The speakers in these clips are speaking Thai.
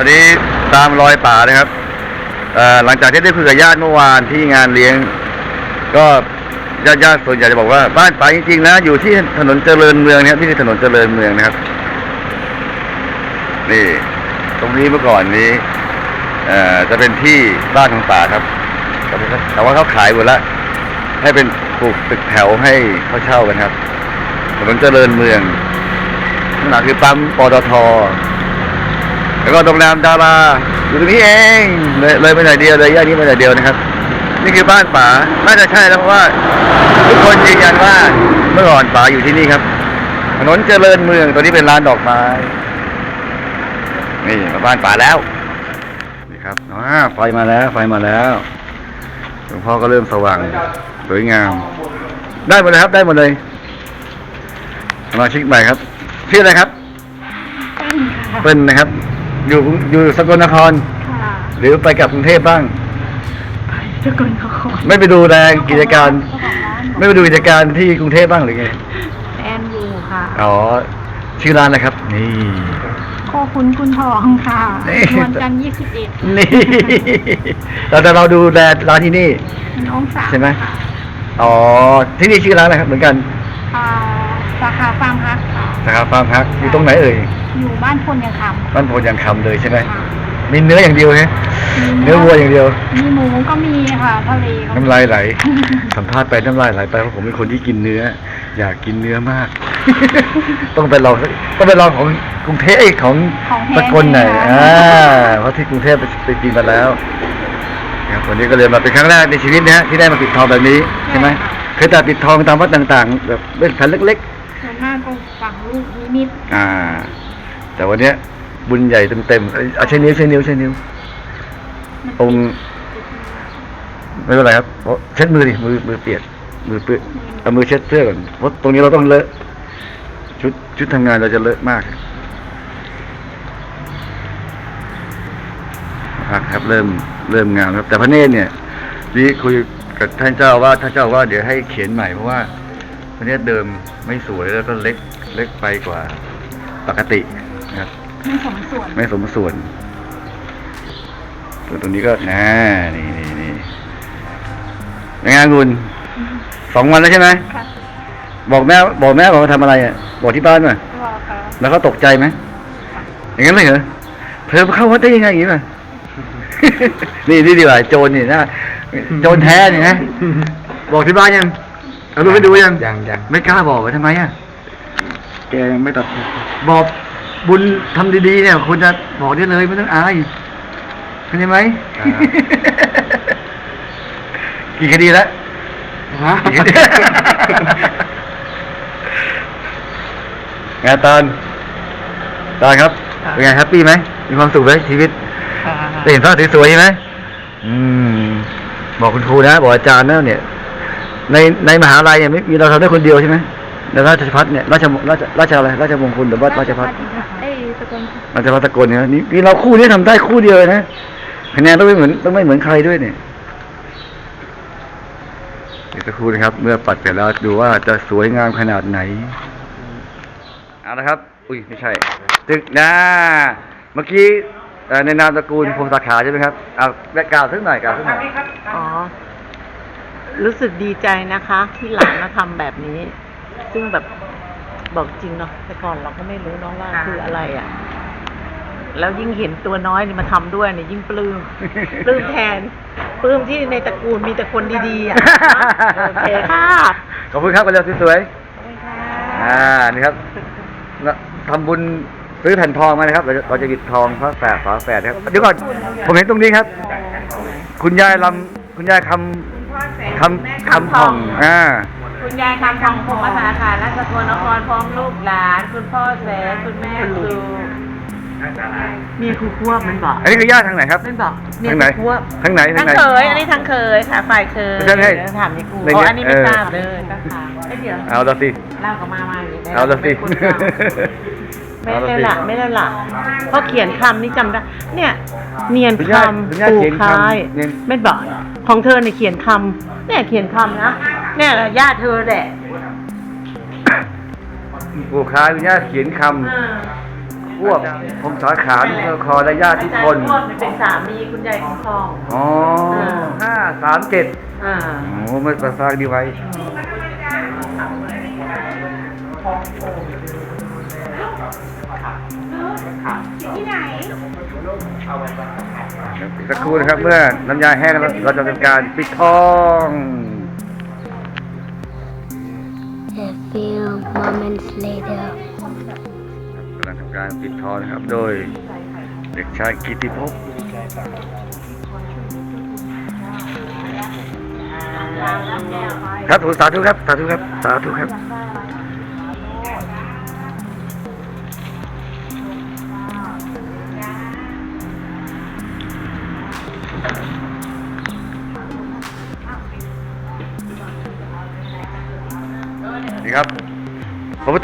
ตอนนี้ตามรอยป่านะครับหลังจากที่ได้คุยกับญาติเมื่อวานที่งานเลี้ยง ก็ญาติญาติส่วนใหญ่จะบอกว่าบ้านป่าจริงๆนะอยู่ที่ถนนเจริญเมืองนะครับที่ถนนเจริญเมืองนะครับ นี่ ตรงนี้เมื่อก่อนนี้จะเป็นที่บ้านของป่าครับแต่ว่าเขาขายหมดแล้วให้เป็นปลูกตึกแถวให้เขาเช่ากันครับถนนเจริญเมืองข้างหลังคือปั๊มปตท แล้วก็โรงแรมดาราอยู่ตรงนี้เองเลยเลยไปหน่อยเดียวเลยย่านนี้ไปหน่อยเดียวนะครับ นี่คือบ้านป๋าน่าจะใช่แล้วเพราะว่า ทุกคนยืนยันว่าเมื่อก่อนป๋าอยู่ที่นี่ครับถนนเจริญเมืองตัวนี้เป็นร้านดอกไม้นี่มาบ้านป๋าแล้วนี่ครับอ่าไฟมาแล้ว ไฟมาแล้วหลวงพ่อก็เริ่มสว่างสวยงาม ได้หมดเลยครับ ได้หมดเลยสมาชิกใหม่ครับชื่ออะไรครับค่ะเป็นนะครับ อยู่อยู่สกลนคร ค่ะหรือไปกับกรุงเทพบ้าง สกลนครไม่ไปดูแลกิจการเจ้ของร้านไม่ไปดูกิจการที่กรุงเทพบ้างหรือไง แอนยูค่ะอ๋อชื่อร้านนะครับ นี่ โคคุณคุณทองค่ะนี่ นวลจันทร์ยี่สิบเอ็ดนี่ เราแต่เราดูแลร้านที่นี่ น้องสาวใช่ไหม ค่ะอ๋อที่นี่ชื่อร้านอะไรครับเหมือนกันอ่าสาขาฟาร์มฮักค่ะสาขาฟาร์มฮักอยู่ตรงไหนเอ่ย อยู่บ้านพลยังคำบ้านโพนยางคำเลยใช่ไหมค่ะมีเนื้ออย่างเดียวใช่ไหมเนื้อวัวอย่างเดียว มีหมูก็มีค่ะทะเลก็มีน้ำลายไหล สัมภาษณ์ไปน้ำลายไหลไปเพราะผมเป็นคนที่กินเนื้อ อยากกินเนื้อมาก ต้องไปลองต้องไปลองของกรุงเทพเอ้ยของของแท้สกลหน่อยค่ะอ่าเพราะที่กรุงเทพไปไปกินมาแล้วครับวันนี้ก็เลยมาเป็นครั้งแรกในชีวิตนะฮะที่ได้มาปิดทองแบบนี้ใช่ไหมเคยแต่ปิดทองตามวัดต่างๆ แบบเป็นแผ่นเล็กส่วนมากก็ฝังลูกนิมิตๆ อ่า แต่วันเนี้ย บุญใหญ่เต็มๆเอ้ยเอาใช้นิ้วใช้นิ้วใช้นิ้วองค์ไม่เป็นไรครับเพราะเช็ดมือดิมือมือเปียกมือเปื้อนเอามือเช็ดเสื้อก่อนเพราะตรงนี้เราต้องเลอะชุดชุดทำงานเราจะเลอะมากครับครับเริ่มเริ่มงานครับ แต่พระเนตรเนี่ยนี่คุยกับท่านเจ้าว่าท่านเจ้าว่าเดี๋ยวให้เขียนใหม่เพราะว่าพระเนตรเดิมไม่สวยแล้วก็เล็กเล็กไปกว่าปกติ นะครับ ไม่สมส่วน ไม่สมส่วนส่วนตรงนี้ก็นะนี่นี่นี่ยังไงคุณสองวันแล้วใช่ไหมค่ะบอกแม่ บอกแม่บอกว่าทำอะไรอะ บอกที่บ้านป่ะรอค่ะแล้วเขาตกใจไหมอย่างนั้นเลยเหรอเธอเข้าวัดได้ยังไงอย่างนี้ป่ะ นี่นี่ดีกว่าโจรนี่นะโจรแท้นี่นะบอกที่บ้านยังเอารูปไปดูยังยังยังไม่กล้าบอกว่าทำไมอะแกยังไม่ตัดบอก บุญทำดีๆเนี่ยคุณจะบอกได้เลยไม่ต้องอายเข้าใจไหมกี่คดีแล้วฮะกี่คดีไงตอนตอนครับ เป็นไงแฮปปี้ไหมมีความสุขไหมชีวิตได้เห็นภาพสวยๆใช่ไหมอืม บอกคุณครูนะ บอกอาจารย์นะเนี่ย ในในมหาลัยเนี่ยไม่มีเราทำได้คนเดียวใช่ไหมในราชพัฒเนี่ยราชมราชราชอะไรราชมงคลหรือว่าราชพัฒเอ้ยส กลราชพัฒตะโกนเนี่ยนี่นี่เราคู่นี้ทำได้คู่เดียวเลยนะคะแนนต้องไม่เหมือนต้องไม่เหมือนใครด้วยเนี่ยเดี๋ยวสักครู่นะครับ เมื่อปัดเสร็จแล้วดูว่าจะสวยงามขนาดไหนเอาละครับ อุ้ยไม่ใช่ ตึกนะเมื่อกี้เอ่อในนามตระกูลพงศาขาใช่ไหมครับเอากล่าวสักหน่อยกล่าวสักหน่อยอ๋อรู้สึกดีใจนะคะ ที่หลานมาทำแบบนี้ ซึ่งแบบ บอกจริงเนาะแต่ก่อนเราก็ไม่รู้เนาะว่าคืออะไรอะ แล้วยิ่งเห็นตัวน้อยนี่มาทำด้วยเนี่ยยิ่งปลื้ม ปลื้มแทนปลื้มที่ในตระกูลมีแต่คนดีๆอะโอเคค่ะขอบคุณครับกันเลยสวยๆอ่านี่ครับนะทำบุญซื้อแผ่นทองมานะครับ เราจะเราจะหยิบทองพระแฝดฝาแฝดนะครับเดี๋ยวก่อนผมเห็นตรงนี้ครับ คุณยายลำคุณยายคำคำคำผ่องอ่า คุณยายคำทองพงศ์อาสาขาราชสกลนครพร้อมลูกหลาน คุณพ่อแสนคุณแม่ครูมีครูควบมันบอกอันนี้คือญาติทางไหนครับมันบอกมีทางไหนครูควบทางไหนทาทั้งงไหนเคยอันนี้ทั้งเคยค่ะฝ่ายเคยไม่ใช่ไม่ใช่เดี๋ยวถามนี่ครูในอ๋อเนี้ยอันนี้ไม่เออ ทราบเลยก็ถามเอ้ยเดี๋ยวเอาละสิ เล่ากับมามาย่งนี้เอาละสิ ไม่ได้ละไม่ได้ละเพราะเขียนคำนี่จำได้เนี่ย เนียนคุณคย่าคุณย่าำปูเขียนคำคายเนียน ไม่บอกของเธอเนี่ยเขียนคำเนี่ยเขียนคำนะ เนี่ยญาติเธอแหละปู่ค้าคุณย่าเขียนคำอ่าพวกผมสาขาทุกคอและญาติทุกคนอาจารย์อ้วนเป็นสามีคุณยายคุณทอง อ๋อห้าสามเจ็ดอ่าโอ้ไม่ประสร้างดีไว้อีกสักครู่นะครับ เมื่อน้ำยาแห้งแล้วเราจะทำการปิดทอง moments later. กำลังทำการปิดทอนะครับ โดยเด็กชายกิติภพครับสาธุครับ สาธุครับ สาธุครับ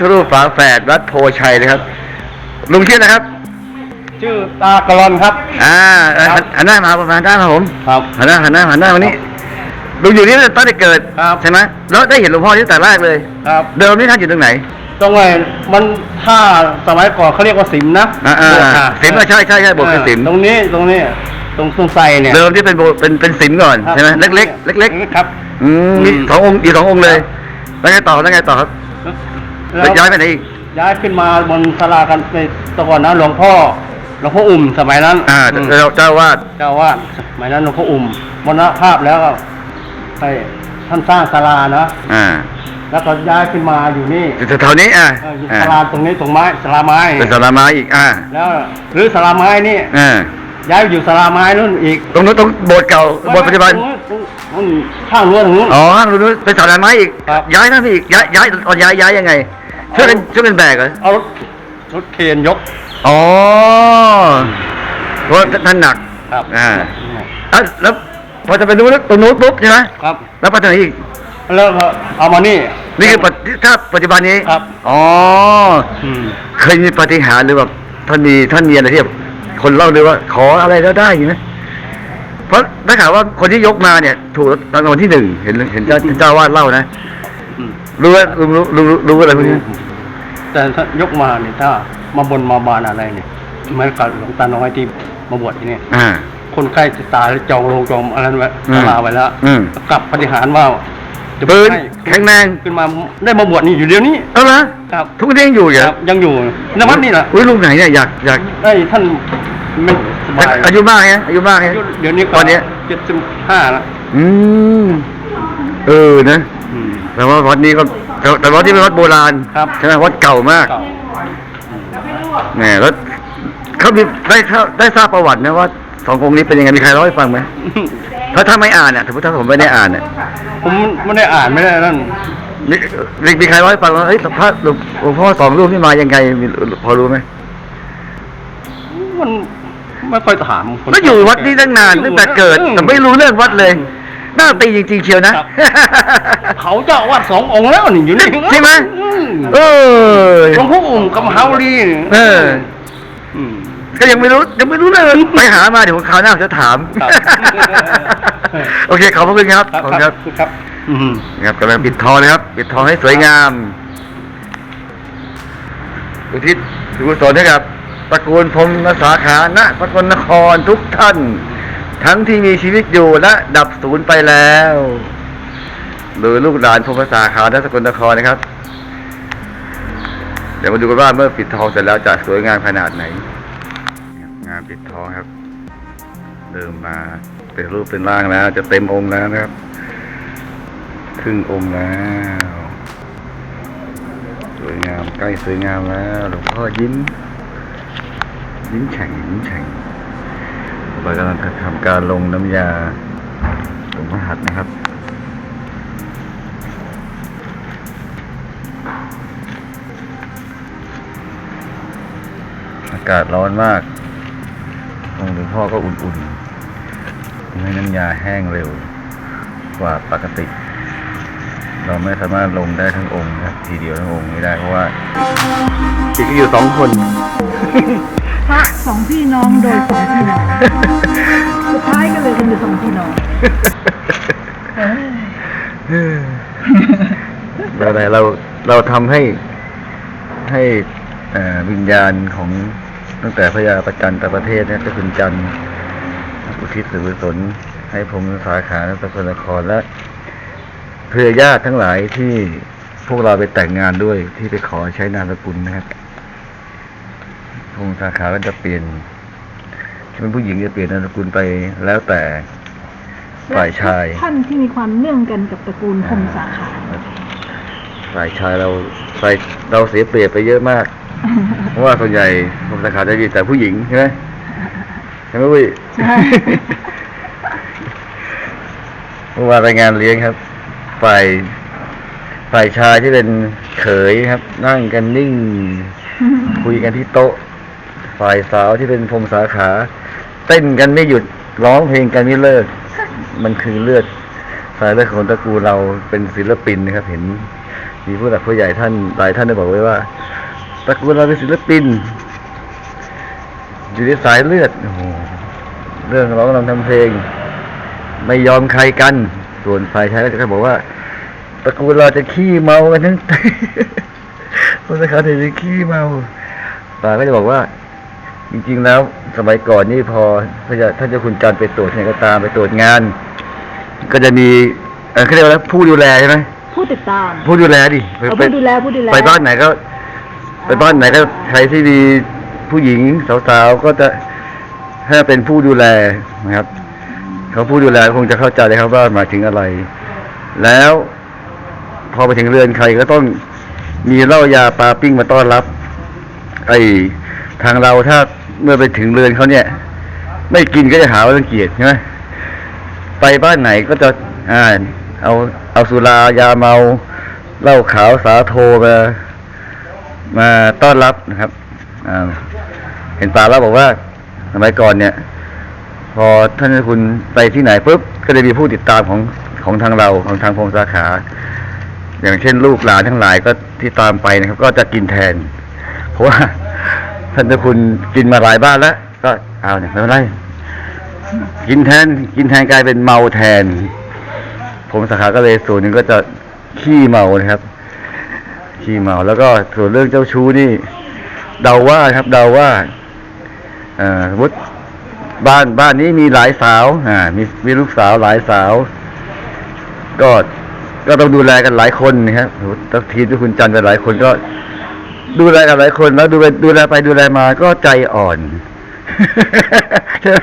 ระพุทธรูปฝาแฝดวัดโพชัยนะครับ ลุงชื่อนะครับ ชื่อตากรอนครับ อ่าเอ่อหันหันหน้ามาประมาณด้านมาผมครับหันหน้าหันหน้าหันหน้ามานี้ลุงอยู่นี่ตั้งแต่เกิดครับ ใช่ไหมแล้วได้เห็นหลวงพ่อที่แต่แรกเลย ครับเดิมนี่ท่านอยู่ตรงไหนตรงไหนมันถ้าสมัยก่อนเขาเรียกว่าสิมนะอ่าอ่าโบสถ์อ่าสิมอะใช่ใช่ใช่โบสถ์คือสิม ตรงนี้ตรงนี้ตรงตรงไซเนี่ยเดิมที่เป็นโบสถ์เป็นเป็นสิมก่อนครับใช่ไหมเล็กเล็กเล็กเล็กครับๆอืมมีอืมสององค์อยู่สององค์เลย แล้วไงต่อแล้วไงต่อครับ แล้วย้ายไปไหนอีกย้ายขึ้นมาบนศาลากันในแตะก่อนนะหลวงพ่อหลวงพ่ออุ่มสมัยนั้นอ่าอืมเจ้าเจ้าวาดเจ้าวาดสมัยนั้นหลวงพ่ออุ่มมรณภาพแล้วก็ให้ท่านสร้างศาลานะอ่าแล้วก็ย้ายขึ้นมาอยู่นี่อยู่แถวๆนี้อ่าเอออยู่อ่าศาลาตรงนี้ตรงไม้ศาลาไม้เป็นสาราไม้อีกอ่าแล้วหรือศาลาไม้นี่อ่าย้ายไปอยู่ศาลาไม้นู่นอีก ตรงนู้นตรงโบสถ์เก่าโบสถ์ปัจจุบันตรงนู้นตรงนู้นข้างรั้วตรงนู้นอ๋อตรงนู้นเป็นสาราไม้อีกครับย้ายนั่นไปอีกย้ายย้ายตอนย้ายย้ายยังไง ช่วยกันช่วยกันแบกเหรอเอารถรถเคนยกอ๋อเพราะว่าท่านหนัก ครับอ่าแล้วแล้วพอจะไปดูแล้วตรงนู้นปุ๊บใช่ไหมครับ แล้วไปทางไหนอีก แล้วก็เอามานี่ นี่คือปัจถ้าปัจจุบันนี้ครับ อ๋ออืมเคยมีปาฏิหารย์หรือแบบท่านมีท่านมีอะไรที่แบบคนเล่าเลยว่า ขออะไรแล้วได้อย่างนี้ไหมเพราะได้ข่าวว่าคนที่ยกมาเนี่ย ถูกรางวัลที่หนึ่งเห็นเห็นเจ้าเจ้าวาดเล่านะ อืมรู้ว่ารู้รู้รู้รู้อะไรพวกนี้ แต่ถ้ายกมาเนี่ยถ้ามาบนมาบานอะไรเนี่ยเหมือนกับหลวงตาน้อยที่มาบวชที่นี่อ่า คนใกล้จะตายแล้วจองโรงจองอะไรไว้อืมศาลาไว้แล้วอืม กลับปฏิหารว่าจะปืนให้แข็งแรงขึ้นมาได้มาบวชนี่อยู่เดี๋ยวนี้เอาละครับทุกคนยังอยู่เหรคอรับยังอยู่ในวัดนี่แหละอุ้ยลุงไหนเนี่ยอยากอยากได้ท่านไม่สบายอายุมากไงอายุมากไง อายุเดี๋ยวนี้ก็ตอนเนี้ย เจ็ดสิบห้าแล้วอืมเออนะ อืม แต่ว่าวัดนี้ก็ แต่แต่วัดที่เป็นวัดโบราณครับ ใช่ไหมวัดเก่ามากเก่าแหมแล้วเขามีได้เข้าได้ทราบประวัตินะว่าสององค์นี้เป็นยังไงมีใครเล่าให้ฟังไหมถ้าถ้าไม่อ่านอะสมมติถ้าผมไม่ได้อ่านอะผมไม่ได้อ่านไม่ได้นั่นมีมีมีใครเล่าให้ฟังว่าเฮ้ยพระหลวงหลวงพ่อสองรูปนี่มายังไงมีพอรู้ไหมมันไม่ค่อยถามคนก็อยู่วัดนี้ตั้งนานตั้งแต่เกิด แต่ไม่รู้เรื่องวัดเลยห น้าตีจริงๆเชียวนะเขาเจ้าอาวัดสององค์แล้วนี่อยู่นี่ใช่ไหม อืมเออ หลวงพ่ออุ่มกับมหาวลีนี่เอออืมก็ยังไม่รู้ยังไม่รู้เลยไปหามาเดี๋ยวคราวหน้าผมจะถาม ครับ โอเคขอบพระคุณครับครับขอบคุณคครัรับบครับ อืม นะครับกำลังปิดทองนะครับ ปิดทองให้สวยงามอุทิศกุศลให้กับตระกูลพรหมสาขาณสกลนครทุกท่าน ทั้งที่มีชีวิตอยู่และดับสูญไปแล้วหรือลูกหลานพรหมสาขาณสกลนครนะครับ เดี๋ยวมาดูกันว่าเมื่อปิดทองเสร็จแล้วจะสวยงามขนาดไหน งานปิดทองครับเริ่มมาเป็นรูปเป็นร่างแล้ว จะเต็มองค์แล้วนะครับ ครึ่งองค์แล้ว สวยงามใกล้สวยงามแล้วหลวงพ่อยิ้มยิ้มแฉ่งยิ้มแฉ่ง ต่อไปกำลังทำการลงน้ำยาลงรหัตถ์นะครับอากาศร้อนมากองหลวงพ่อก็อุ่นๆทำให้น้ำยาแห้งเร็วกว่าปกติ เราไม่สามารถลงได้ทั้งองค์นะครับทีเดียวทั้งองค์ไม่ได้เพราะว่าติดกันอยู่สองคน พระสองพี่น้องโดยสองพี่น้องสุดท้ายก็เลยเป็นอสองพี่น้องเราไหนเราเราทำให้ให้วิญญาณของตั้งแต่พระยาประจันตประเทศนะเจ้าคุณจันทร์อุทิศส่วนกุศลให้ผมสาขาและสกลนครและเครือญาติทั้งหลายที่พวกเราไปแต่งงานด้วยที่ไปขอใช้นามสกุลนะครับ พงสาขาก็จะเปลี่ยนถ้าเป็นผู้หญิงจะเปลี่ยนนามสกุลไปแล้วแต่ฝ่ายชาย ท่านที่มีความเนื่องกันกับตระกูลพงสาขาฝ่ายชายเราฝ่ายเราเสียเปรียบไปเยอะมาก เพราะว่าส่วนใหญ่ผมสาขาจะมีแต่ผู้หญิงใช่ไหมใช่ไหมวุ้ยใช่เมื่อวานไปงานเลี้ยงครับ ฝ่ายฝ่ายชายที่เป็นเขยครับ นั่งกันนิ่ง คุยกันที่โต๊ะ ฝ่ายสาวที่เป็นพรมสาขา เต้นกันไม่หยุดร้องเพลงกันไม่เลิก มันคือเลือดสายเลือดของตระกูลเราเป็นศิลปินนะครับ เห็น มีผู้หลักผู้ใหญ่ท่านหลายท่านได้บอกไว้ว่าตระกูลเราเป็นศิลปิน อยู่ในสายเลือดโอ้โหเรื่องร้องรำทำเพลง ไม่ยอมใครกัน ส่วนฝ่ายชายก็จะบอกว่าตระกูลเราจะขี้เมากันทั้งคนสาขาจะขี้เมาป่าก็จะบอกว่า จริง ๆ แล้วสมัยก่อนนี่พอพระเจ้าท่านเจ้าคุณจันทร์ไปตรวจที่ไหนก็ตามไปตรวจงาน ก็จะมีเอ่อเขาเรียกว่าผู้ดูแลใช่ไหมผู้ติดตาม ผู้ดูแลดิไปเอาไปผู้ดูแลผู้ดูแลไปบ้านไหนก็ ไปบ้านไหนก็ใครที่มีผู้หญิงสาวๆก็จะให้เป็นผู้ดูแลนะครับเขาผู้ดูแลคงจะเข้าใจเลยครับว่าหมายถึงอะไร แล้วพอไปถึงเรือนใครก็ต้องมีเหล้ายาปลาปิ้งมาต้อนรับ ไอ้ทางเราถ้า เมื่อไปถึงเรือนเขาเนี่ย ไม่กินก็จะหาว่ารังเกียจใช่ไหมไปบ้านไหนก็จะอ่าเอาเอาสุรายาเมาเหล้าขาวสาโทมามาต้อนรับนะครับเห็นป่าแล้วบอกว่า สมัยก่อนเนี่ย พอท่านคุณไปที่ไหนปุ๊บก็จะมีผู้ติดตามของของทางเราของทางพงสาขา อย่างเช่นลูกหลานทั้งหลายก็ที่ตามไปนะครับ ก็จะกินแทน เพราะว่า ท่านเจ้าคุณกินมาหลายบ้านแล้ว ก็เอาเนี่ยไม่เป็นไรกินแทน กินแทนกลายเป็นเมาแทน ผมสาขาก็เลยส่วนหนึ่งก็จะขี้เมานะครับ ขี้เมาแล้วก็ส่วนเรื่องเจ้าชู้นี่ เดาว่าครับ เดาว่าอ่อสมมติบ้านบ้านนี้มีหลายสาวอ่ามีมีลูกสาวหลายสาว ก็ก็ต้องดูแลกันหลายคนนะครับติถ้าทีที่คุณจันไปหลายคนก็ ดูแลกันหลายคนแล้วดูไปดูแลไปดูแลมาก็ใจอ่อนใช่ไหม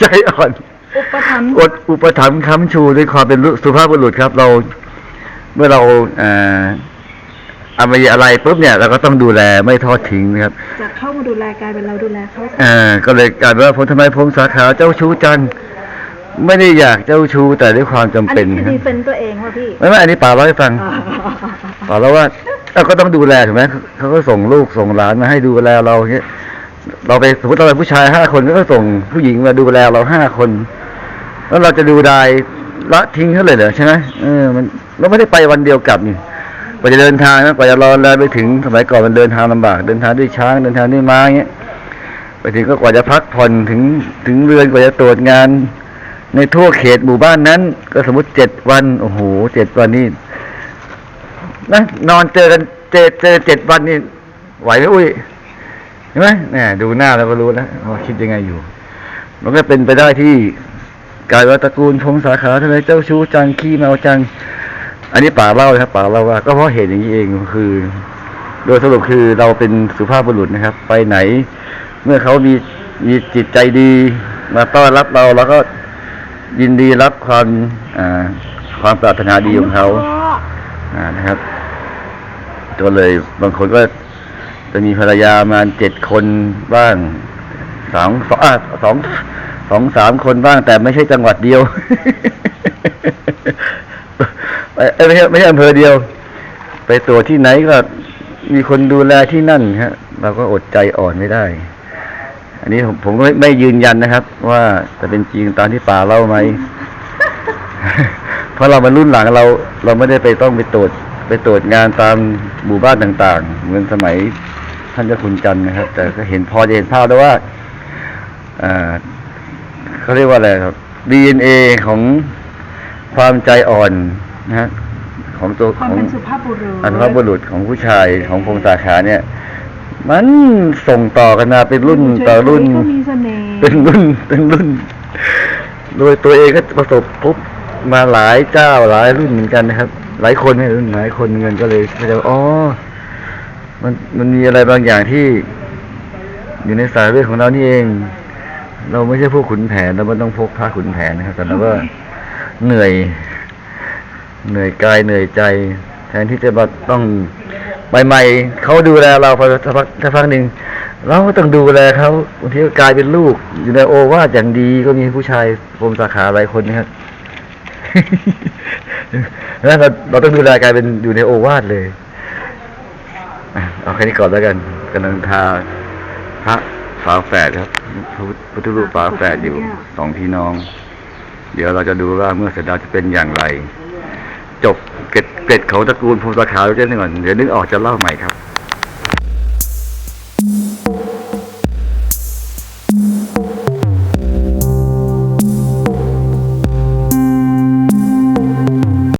ใจอ่อนอุปถัมภ์อดอุปถัมภ์ค้ำชูด้วยความเป็นสุภาพบุรุษครับ เรา เมื่อเราเอ่อเอามาอะไรปุ๊บเนี่ยเราก็ต้องดูแลไม่ทอดทิ้งนะครับจากเข้ามาดูแลกลายเป็นเราดูแลเขาเอ่อก็เลยกลายเป็นว่าผมทำไมผมสาขาเจ้าชู้จังไม่ได้อยากเจ้าชู้แต่ด้วยความจำอันเป็นนี้คคือรับดีเฟนต์ตัวเองว่ะพี่ไม่ไม่อันนี้ป่าเล่าให้ฟังอ่าป่าเล่าว่า เราก็ต้องดูแลถูกไหมเขาก็ส่งลูกส่งหลานมาให้ดูแลเราเงี้ยเราไปสมมติเราเป็นผู้ชายห้าคนก็ส่งผู้หญิงมาดูแลเราห้าคน แล้วเราจะดูได้ละทิ้งเขาเลยเหรอใช่ไหมเออมันเราไม่ได้ไปวันเดียวกลับนี่กว่าจะเดินทางนะกว่าจะรอแล้วไปถึงสมัยก่อนมันเดินทางลำบาก เดินทางด้วยช้างเดินทางด้วยม้าเงี้ยไปถึงก็กว่าจะพักผ่อนถึงถึงเรือนกว่าจะตรวจงาน ในทั่วเขตหมู่บ้านนั้น ก็สมมติเจ็ดวันโอ้โหเจ็ดวันนี่ นะนอนเจอกันเจอเจอเจ็ดวันนี่ไหวไหมอุ้ยเห็นไหมเนี่ยดูหน้าเราก็รู้แล้วว่าคิดยังไงอยู่ มันก็เป็นไปได้ที่กายว่าตระกูลพงสาขาทำไมเจ้าชู้จังขี้เมาจัง อันนี้ป่าเล่าครับป่าเล่าว่า ก็เพราะเหตุอย่างนี้เองคือ โดยสรุปคือเราเป็นสุภาพบุรุษนะครับ ไปไหน เมื่อเขามีมีจิตใจดีมาต้อนรับเราเราก็ยินดีรับความอ่าความปรารถนาดีของเขา อ่านะครับ ก็เลยบางคนก็จะมีภรรยามาเจ็ดคนบ้างสองสองสองสองสามคนบ้าง แต่ไม่ใช่จังหวัดเดียวไปเอ้ยไม่ใช่ไม่ใช่อำเภอเดียว ไปตัวที่ไหนก็มีคนดูแลที่นั่นฮะเราก็อดใจอ่อนไม่ได้ อันนี้ผมผมไม่ไม่ยืนยันนะครับ ว่าจะเป็นจริงตามที่ป่าเล่าไหม ราะเรามันรุ่นหลังเรา เราไม่ได้ไปต้องไปตรวจไปตรวจงานตามหมู่บ้านต่างๆ เหมือนสมัยท่านเจ้าคุณจันทร์นะครับ แต่ก็เห็นพอจะเห็นภาพแล้วว่าอ่าเขาเรียกว่าอะไรครับ DNA ของความใจอ่อนนะฮะของตัวความของเป็นสุภาพบุรุษอันว่าบุรุษของผู้ชายของพงศาขาเนี่ย มันส่งต่อกันมาเป็นรุ่นต่อรุ่นเขามีเสน่ห์เป็นรุ่นเป็นรุ่นโดยตัวเองก็ประสบพบ มาหลายเจ้าหลายรุ่นเหมือนกันนะครับ หลายคนเนี่ยรุ่นหลายคนเหมือนก็เลยเข้าใจว่าอ๋อมันมันมีอะไรบางอย่างที่ อยู่ในสายเลือดของเรานี่เอง เราไม่ใช่พวกขุนแผนเราไม่ต้องพกผ้าขุนแผนนะครับแต่เราก็เหนื่อย เหนื่อยกายเหนื่อยใจ แทนที่จะมาต้องใหม่ๆเขาดูแลเราพอสักพักสักพักหนึ่งเราก็ต้องดูแลเขาบางทีก็กลายเป็นลูก อยู่ในโอวาทอย่างดีก็มีผู้ชายโมสาขาหลายคนนะครับ แล้วเราเราต้องดูแลกลายเป็นอยู่ในโอวาทเลยอะเอาแค่นี้ก่อนแล้วกันกำลังทาพระฝาแฝดครับพระพุทธรูปฝาแฝดอยู่สองพี่น้อง เดี๋ยวเราจะดูว่าเมื่อเสร็จแล้วจะเป็นอย่างไร จบเกร็ดเกร็ดของตระกูลภูมิสาขาไว้เจ้าหนึ่งก่อนเดี๋ยวนึกออกจะเล่าใหม่ครับ